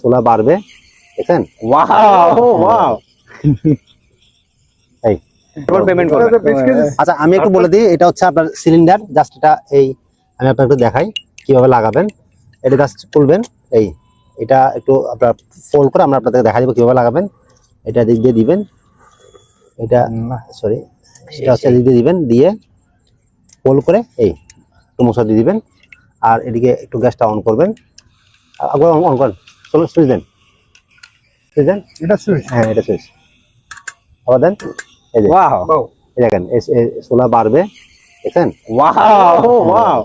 সোলা বাড়বে দেখেন? এই। পেমেন্ট আচ্ছা আমি একটু বলে দিই এটা হচ্ছে আপনার সিলিন্ডার জাস্ট এটা এই আমি আপনাকে একটু দেখাই কীভাবে লাগাবেন। এটা জাস্ট খুলবেন এই এটা একটু আপনার ফোল্ড করে আমরা আপনাদেরকে দেখা দিব কীভাবে লাগাবেন। এটা দিক দিয়ে দিবেন। এটা সরি এটা হচ্ছে দিক দিয়ে দিবেন দিয়ে ফোল্ড করে এই একটু মশলা দিয়ে দিবেন। আর এদিকে একটু গ্যাসটা অন করবেন। সুইচ দেন। এটা সুইচ হ্যাঁ এটা সুইচ দেন? দেখেন সোলা বাড়বে। দেখেন? ওয়াও হ্যাঁ। ওয়াও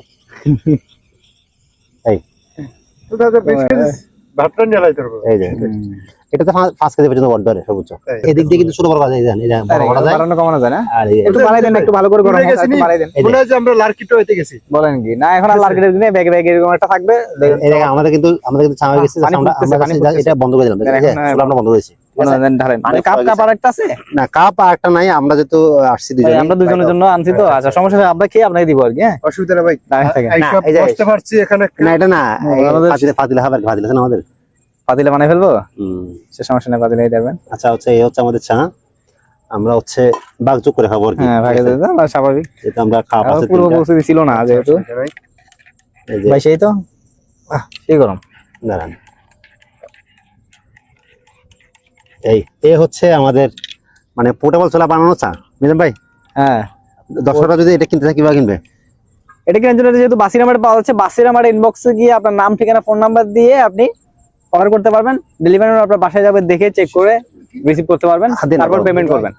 এই। 2020 এটা তো এদিক দিয়ে কিন্তু দেন একটু ভালো করে আমরা বলেন কি? না এখন আর দিনে এরকম একটা থাকবে। আমাদের কিন্তু আমাদের কিন্তু হ্যাঁ, এটা বন্ধ করে দিলাম আমরা হ্যাঁ। বন্ধ করেছি। ঠিক আছে? দেন ঢালেন। পানি কাপ কাপ আর একটা আছে? না কাপ আর একটা নাই আমরা যেহেতু আসছি ভাই, আমরা দুজনের জন্য আনছি তো। আচ্ছা সমস্যা নেই আমরা খেয়ে আপনাকে দিব আর কি হ্যাঁ? অসুবিধা নেই ভাই। দাঁড়িয়ে থাকেন। এই না, সব এই যে- বসতে পারছি এখানে। না এটা না ফাতিলে ফাতিলে খাবার ফাতিলে না আমাদের? পাতিলে বানাই ফেলব? হুম। সে সমস্যা নেই দেবেন। আচ্ছা হচ্ছে এই হচ্ছে আমাদের চা আমরা হচ্ছে বাগযোগ করে খাব আর কি হ্যাঁ ভাগে স্বাভাবিক। আমরা খাওয়া পাশে পূর্ব প্রস্তুতি ছিল না যেহেতু। ভাই। ভাই সেই তো? আহ, সেই গরম। দাঁড়ান। এই এ হচ্ছে আমাদের মানে পোর্টেবল চোলা বানানো চা। বুঝলেন ভাই হ্যাঁ। দর্শকরা যদি এটা কিনতে চায় কীভাবে কিনবে? এটা কেনার জন্য যেহেতু বাসির নাম্বার পাওয়া যাচ্ছে বাসির নাম্বার ইনবক্সে গিয়ে আপনার নাম ঠিকানা ফোন নাম্বার দিয়ে আপনি অর্ডার করতে পারবেন। ডেলিভারি আপনার বাসায় যাবে দেখে চেক করে রিসিভ করতে পারবেন। তারপর পেমেন্ট করবেন।